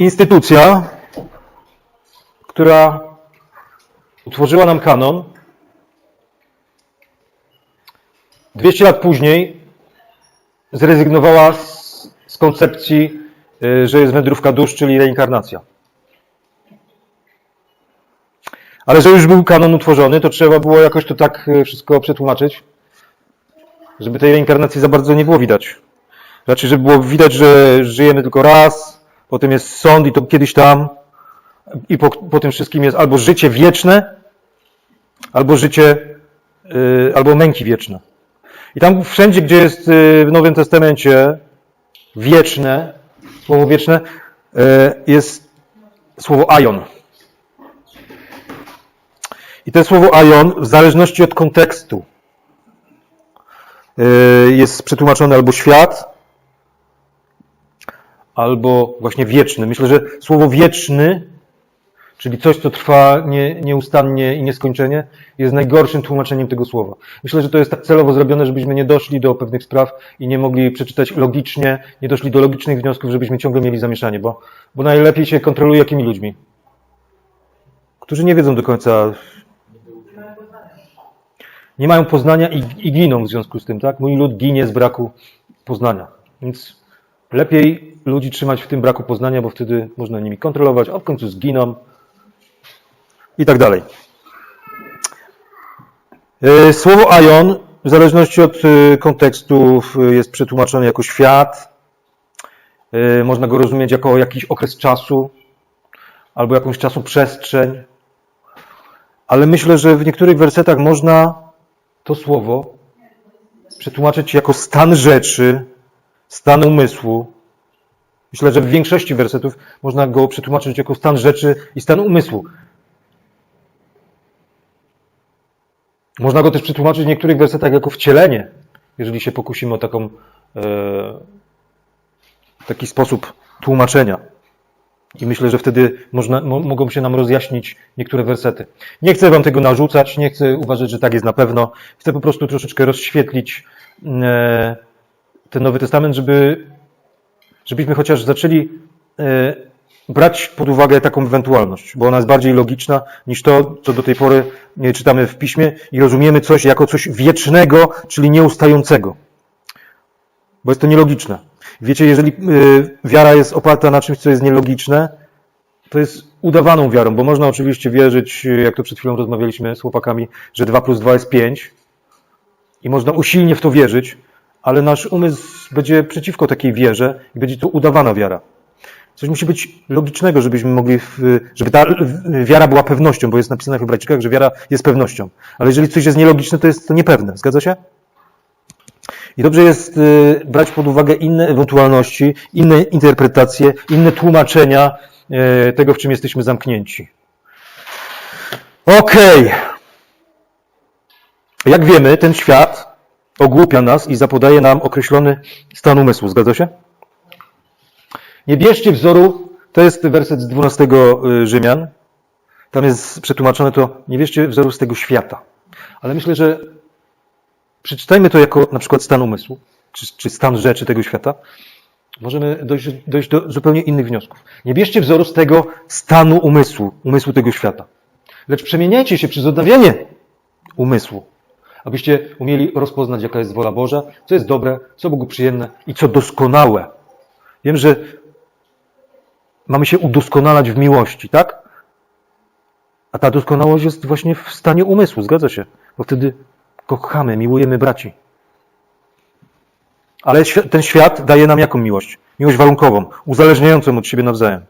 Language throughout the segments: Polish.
instytucja, która utworzyła nam kanon. 200 lat później zrezygnowała z, z koncepcji, y, że jest wędrówka dusz, czyli reinkarnacja. Ale że już był kanon utworzony, to trzeba było jakoś to tak y, wszystko przetłumaczyć, żeby tej reinkarnacji za bardzo nie było widać. Znaczy, żeby było widać, że żyjemy tylko raz, potem jest sąd i to kiedyś tam, i po, po tym wszystkim jest albo życie wieczne, albo życie, y, albo męki wieczne. I tam wszędzie, gdzie jest y, w Nowym Testamencie wieczne, słowo wieczne, y, jest słowo aion. I to słowo aion, w zależności od kontekstu, y, jest przetłumaczone albo świat, albo właśnie wieczny. Myślę, że słowo wieczny, czyli coś, co trwa nie, nieustannie i nieskończenie, jest najgorszym tłumaczeniem tego słowa. Myślę, że to jest tak celowo zrobione, żebyśmy nie doszli do pewnych spraw i nie mogli przeczytać logicznie, nie doszli do logicznych wniosków, żebyśmy ciągle mieli zamieszanie, bo, bo najlepiej się kontroluje jakimi ludźmi? Którzy nie wiedzą do końca, nie mają poznania i, i giną w związku z tym, tak? Mój lud ginie z braku poznania. Więc lepiej ludzi trzymać w tym braku poznania, bo wtedy można nimi kontrolować, a w końcu zginą i tak dalej. E, Słowo aion, w zależności od e, kontekstu, e, jest przetłumaczone jako świat. Można go rozumieć jako jakiś okres czasu albo jakąś czasu przestrzeń. Ale myślę, że w niektórych wersetach można to słowo przetłumaczyć jako stan rzeczy, stan umysłu. Myślę, że w większości wersetów można go przetłumaczyć jako stan rzeczy i stan umysłu. Można go też przetłumaczyć w niektórych wersetach jako wcielenie, jeżeli się pokusimy o taką, e, taki sposób tłumaczenia. I myślę, że wtedy można, mo, mogą się nam rozjaśnić niektóre wersety. Nie chcę Wam tego narzucać, nie chcę uważać, że tak jest na pewno. Chcę po prostu troszeczkę rozświetlić e, ten Nowy Testament, żeby, żebyśmy chociaż zaczęli e, brać pod uwagę taką ewentualność, bo ona jest bardziej logiczna niż to, co do tej pory e, czytamy w piśmie i rozumiemy coś jako coś wiecznego, czyli nieustającego. Bo jest to nielogiczne. Wiecie, jeżeli y, wiara jest oparta na czymś, co jest nielogiczne, to jest udawaną wiarą, bo można oczywiście wierzyć, jak to przed chwilą rozmawialiśmy z chłopakami, że 2 plus 2 jest 5 i można usilnie w to wierzyć, ale nasz umysł będzie przeciwko takiej wierze i będzie to udawana wiara. Coś musi być logicznego, żebyśmy mogli, żeby ta wiara była pewnością, bo jest napisane w Hebrajczykach, że wiara jest pewnością. Ale jeżeli coś jest nielogiczne, to jest to niepewne. Zgadza się? I dobrze jest y, brać pod uwagę inne ewentualności, inne interpretacje, inne tłumaczenia y, tego, w czym jesteśmy zamknięci. Okej. Jak wiemy, ten świat ogłupia nas i zapodaje nam określony stan umysłu. Zgadza się? Nie bierzcie wzoru, to jest werset z 12 Rzymian. Tam jest przetłumaczone to, nie bierzcie wzoru z tego świata. Ale myślę, że przeczytajmy to jako na przykład stan umysłu, czy, czy stan rzeczy tego świata, możemy dojść, dojść do zupełnie innych wniosków. Nie bierzcie wzoru z tego stanu umysłu, umysłu tego świata, lecz przemieniajcie się przez odnawianie umysłu, abyście umieli rozpoznać, jaka jest wola Boża, co jest dobre, co Bogu przyjemne i co doskonałe. Wiem, że mamy się udoskonalać w miłości, tak? A ta doskonałość jest właśnie w stanie umysłu, zgadza się? Bo wtedy kochamy, miłujemy braci. Ale ten świat daje nam jaką miłość? Miłość warunkową, uzależniającą od siebie nawzajem.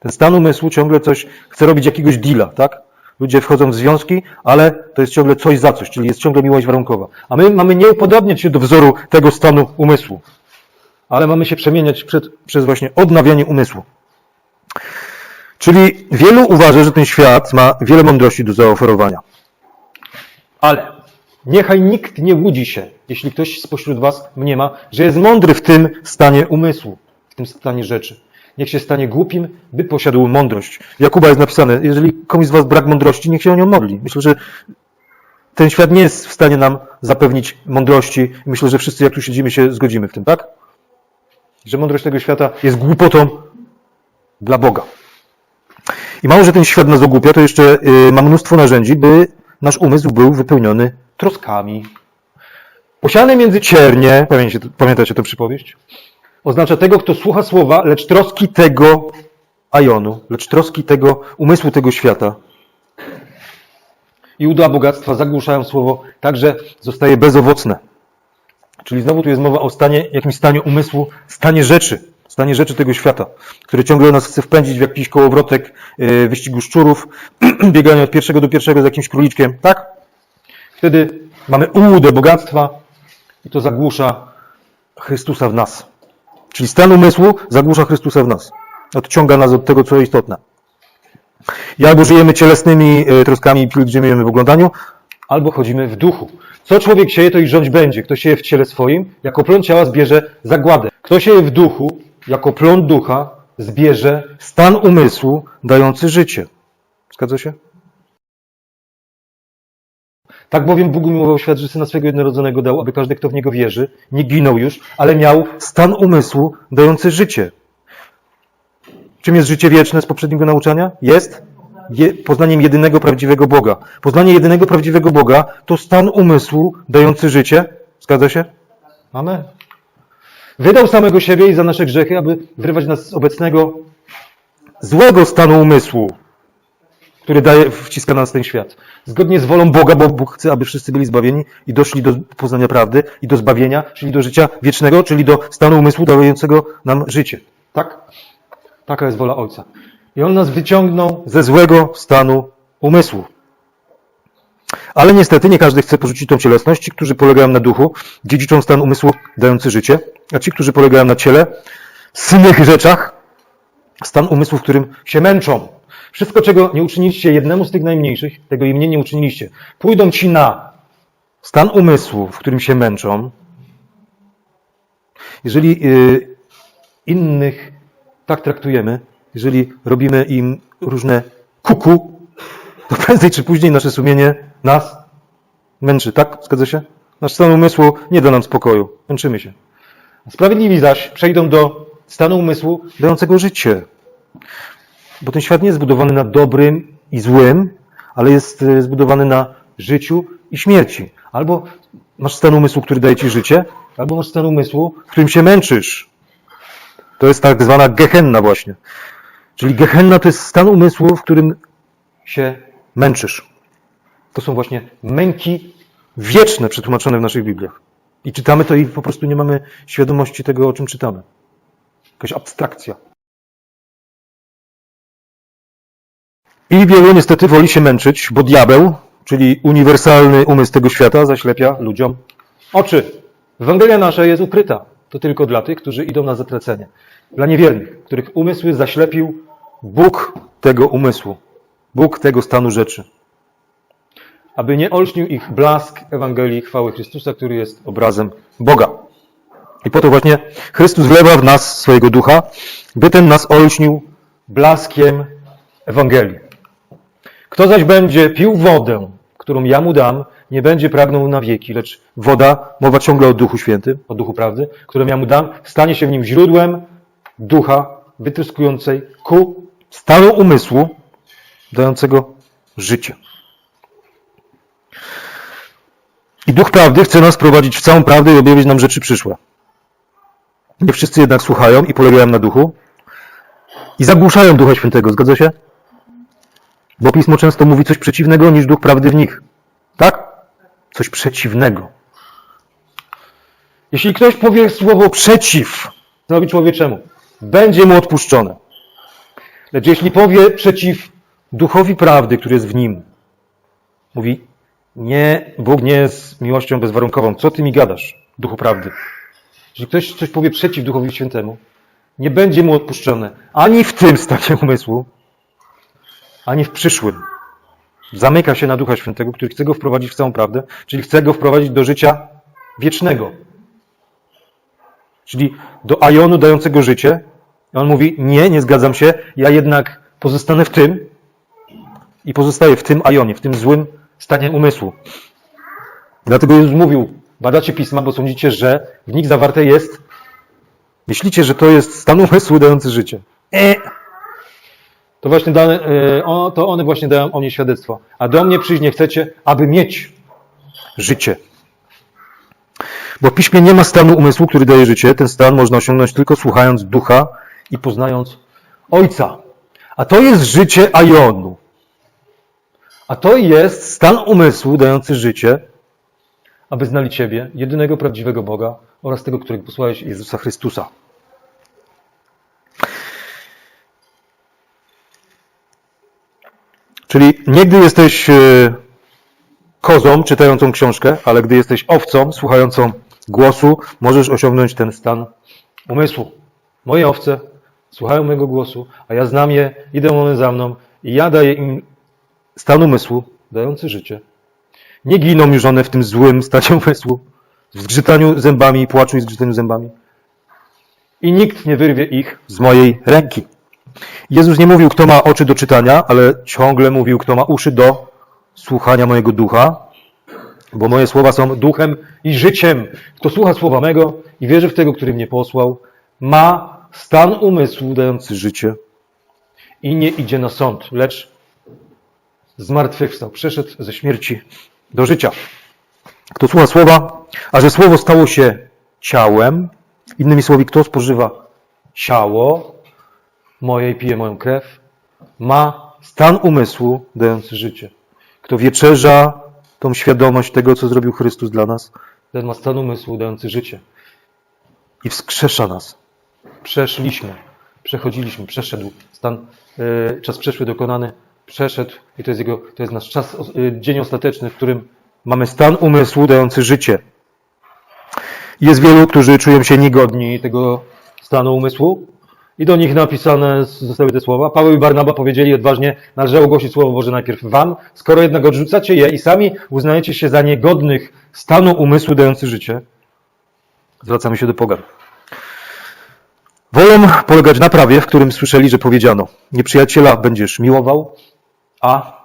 Ten stan umysłu ciągle coś chce robić jakiegoś deala, tak? Ludzie wchodzą w związki, ale to jest ciągle coś za coś, czyli jest ciągle miłość warunkowa. A my mamy nie upodobniać się do wzoru tego stanu umysłu, ale mamy się przemieniać przed, przez właśnie odnawianie umysłu. Czyli wielu uważa, że ten świat ma wiele mądrości do zaoferowania. Ale niechaj nikt nie łudzi się, jeśli ktoś spośród Was mniema, że jest mądry w tym stanie umysłu, w tym stanie rzeczy. Niech się stanie głupim, by posiadł mądrość. Jakuba jest napisane, jeżeli komuś z Was brak mądrości, niech się o nią modli. Myślę, że ten świat nie jest w stanie nam zapewnić mądrości. I Myślę, że wszyscy, jak tu siedzimy, się zgodzimy w tym, tak? Że mądrość tego świata jest głupotą dla Boga. I mało, że ten świat nas ogłupia, to jeszcze y, ma mnóstwo narzędzi, by nasz umysł był wypełniony troskami. Posiane między ciernie, pamiętacie tę przypowieść? Oznacza tego, kto słucha słowa, lecz troski tego ajonu, lecz troski tego umysłu tego świata i uda bogactwa zagłuszają słowo, także zostaje bezowocne. Czyli znowu tu jest mowa o stanie, jakimś stanie umysłu, stanie rzeczy, stanie rzeczy tego świata, który ciągle nas chce wpędzić w jakiś kołowrotek yy, wyścigu szczurów, biegania od pierwszego do pierwszego z jakimś króliczkiem, tak? Wtedy mamy ułudę bogactwa i to zagłusza Chrystusa w nas. Czyli stan umysłu zagłusza Chrystusa w nas. Odciąga nas od tego, co istotne. I albo żyjemy cielesnymi e, troskami i pielgrzymujemy w oglądaniu, albo chodzimy w duchu. Co człowiek sieje, to i rządź będzie. Kto sieje w ciele swoim, jako plon ciała zbierze zagładę. Kto sieje w duchu, jako plon ducha zbierze stan umysłu dający życie. Zgadza się? Tak bowiem Bóg umiłował świat, że Syna swego jednorodzonego dał, aby każdy, kto w Niego wierzy, nie ginął już, ale miał stan umysłu dający życie. Czym jest życie wieczne z poprzedniego nauczania? Jest je, poznaniem jedynego prawdziwego Boga. Poznanie jedynego prawdziwego Boga to stan umysłu dający życie. Zgadza się? Amen. Wydał samego siebie i za nasze grzechy, aby wyrwać nas z obecnego złego stanu umysłu, który daje, wciska nas ten świat. Zgodnie z wolą Boga, bo Bóg chce, aby wszyscy byli zbawieni i doszli do poznania prawdy i do zbawienia, czyli do życia wiecznego, czyli do stanu umysłu dającego nam życie. Tak? Taka jest wola Ojca. I On nas wyciągnął ze złego stanu umysłu. Ale niestety nie każdy chce porzucić tą cielesność. Ci, którzy polegają na duchu, dziedziczą stan umysłu dający życie, a ci, którzy polegają na ciele, synnych rzeczach, stan umysłu, w którym się męczą. Wszystko, czego nie uczyniliście jednemu z tych najmniejszych, tego im nie uczyniliście. Pójdą ci na stan umysłu, w którym się męczą. Jeżeli yy, innych tak traktujemy, jeżeli robimy im różne kuku, to prędzej czy później nasze sumienie nas męczy, tak? Zgadza się? Nasz stan umysłu nie da nam spokoju. Męczymy się. Sprawiedliwi zaś przejdą do stanu umysłu dającego życie. Bo ten świat nie jest zbudowany na dobrym i złym, ale jest e, zbudowany na życiu i śmierci. Albo masz stan umysłu, który daje ci życie, albo masz stan umysłu, w którym się męczysz. To jest tak zwana gehenna właśnie. Czyli gehenna to jest stan umysłu, w którym się męczysz. To są właśnie męki wieczne przetłumaczone w naszych Bibliach. I czytamy to i po prostu nie mamy świadomości tego, o czym czytamy. Jakaś abstrakcja. I wielu niestety woli się męczyć, bo diabeł, czyli uniwersalny umysł tego świata, zaślepia ludziom oczy. Ewangelia nasza jest ukryta. To tylko dla tych, którzy idą na zatracenie. Dla niewiernych, których umysły zaślepił Bóg tego umysłu. Bóg tego stanu rzeczy. Aby nie olśnił ich blask Ewangelii chwały Chrystusa, który jest obrazem Boga. I po to właśnie Chrystus wlewa w nas swojego ducha, by ten nas olśnił blaskiem Ewangelii. Kto zaś będzie pił wodę, którą ja mu dam, nie będzie pragnął na wieki, lecz woda, mowa ciągle o Duchu Świętym, o Duchu Prawdy, którą ja mu dam, stanie się w nim źródłem ducha wytryskującej ku stanu umysłu, dającego życie. I Duch Prawdy chce nas prowadzić w całą prawdę i objawić nam rzeczy przyszłe. Nie wszyscy jednak słuchają i polegają na Duchu i zagłuszają Ducha Świętego, zgadza się? Bo Pismo często mówi coś przeciwnego niż Duch Prawdy w nich. Tak? Coś przeciwnego. Jeśli ktoś powie słowo przeciw, zrobi człowieczemu, będzie mu odpuszczone. Lecz jeśli powie przeciw duchowi prawdy, który jest w nim, mówi, nie, Bóg nie jest miłością bezwarunkową. Co ty mi gadasz, duchu prawdy? Jeśli ktoś coś powie przeciw duchowi świętemu, nie będzie mu odpuszczone ani w tym stanie umysłu, ani w przyszłym. Zamyka się na Ducha Świętego, który chce go wprowadzić w całą prawdę, czyli chce go wprowadzić do życia wiecznego. Czyli do ajonu dającego życie. I on mówi, nie, nie zgadzam się, ja jednak pozostanę w tym i pozostaję w tym ajonie, w tym złym stanie umysłu. Dlatego Jezus mówił, badacie pisma, bo sądzicie, że w nich zawarte jest, myślicie, że to jest stan umysłu dający życie. E, to właśnie dane, e, to one właśnie dają o mnie świadectwo. A do mnie przyjść nie chcecie, aby mieć życie. Bo w piśmie nie ma stanu umysłu, który daje życie. Ten stan można osiągnąć tylko słuchając ducha i poznając Ojca. A to jest życie Aionu. A to jest stan umysłu dający życie, aby znali Ciebie, jedynego prawdziwego Boga oraz tego, którego posłałeś Jezusa Chrystusa. Czyli nie gdy jesteś e, kozą czytającą książkę, ale gdy jesteś owcą słuchającą głosu, możesz osiągnąć ten stan umysłu. Moje owce słuchają mojego głosu, a ja znam je, idą one za mną i ja daję im stan umysłu dający życie. Nie giną już one w tym złym stanie umysłu, w zgrzytaniu zębami płaczu i zgrzytaniu zębami. I nikt nie wyrwie ich z mojej ręki. Jezus nie mówił, kto ma oczy do czytania, ale ciągle mówił, kto ma uszy do słuchania mojego ducha, bo moje słowa są duchem i życiem. Kto słucha słowa mego i wierzy w tego, który mnie posłał, ma stan umysłu dający życie i nie idzie na sąd, lecz zmartwychwstał, przeszedł ze śmierci do życia. Kto słucha słowa, a że słowo stało się ciałem, innymi słowy, kto spożywa ciało moje i pije moją krew, ma stan umysłu dający życie. Kto wieczerza tą świadomość tego, co zrobił Chrystus dla nas, ten ma stan umysłu dający życie. I wskrzesza nas. Przeszliśmy, przechodziliśmy, przeszedł stan, e, czas przeszły dokonany, przeszedł i to jest jego, to jest nasz czas, e, dzień ostateczny, w którym mamy stan umysłu dający życie. Jest wielu, którzy czują się niegodni tego stanu umysłu i do nich napisane zostały te słowa. Paweł i Barnaba powiedzieli odważnie, należało głosić Słowo Boże najpierw wam, skoro jednak odrzucacie je i sami uznajecie się za niegodnych stanu umysłu dający życie, zwracamy się do pogan. Wolą polegać na prawie, w którym słyszeli, że powiedziano, nieprzyjaciela będziesz miłował, a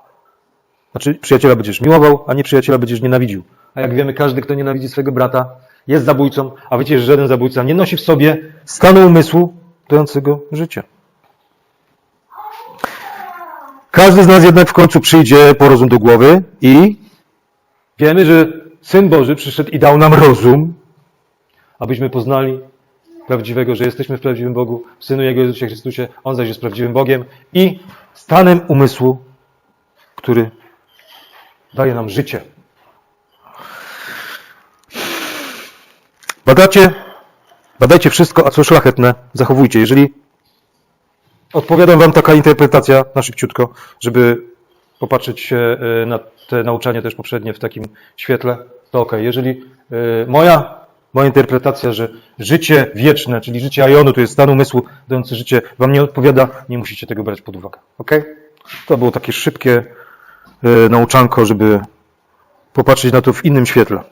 znaczy przyjaciela będziesz miłował, a nieprzyjaciela będziesz nienawidził. A jak wiemy, każdy, kto nienawidzi swojego brata, jest zabójcą, a wiecie, że żaden zabójca nie nosi w sobie stanu umysłu dającego życie. Każdy z nas jednak w końcu przyjdzie po rozum do głowy i wiemy, że Syn Boży przyszedł i dał nam rozum, abyśmy poznali prawdziwego, że jesteśmy w prawdziwym Bogu, w Synu Jego Jezusie Chrystusie, On zaś jest prawdziwym Bogiem i stanem umysłu, który daje nam życie. Badacie, badajcie wszystko, a co szlachetne, zachowujcie. Jeżeli odpowiada Wam taka interpretacja, na szybciutko, żeby popatrzeć się e, na te nauczania też poprzednie w takim świetle, to ok. Jeżeli e, moja, moja interpretacja, że życie wieczne, czyli życie Ionu, to jest stan umysłu dający życie, Wam nie odpowiada, nie musicie tego brać pod uwagę. Ok? To było takie szybkie e, nauczanko, żeby popatrzeć na to w innym świetle.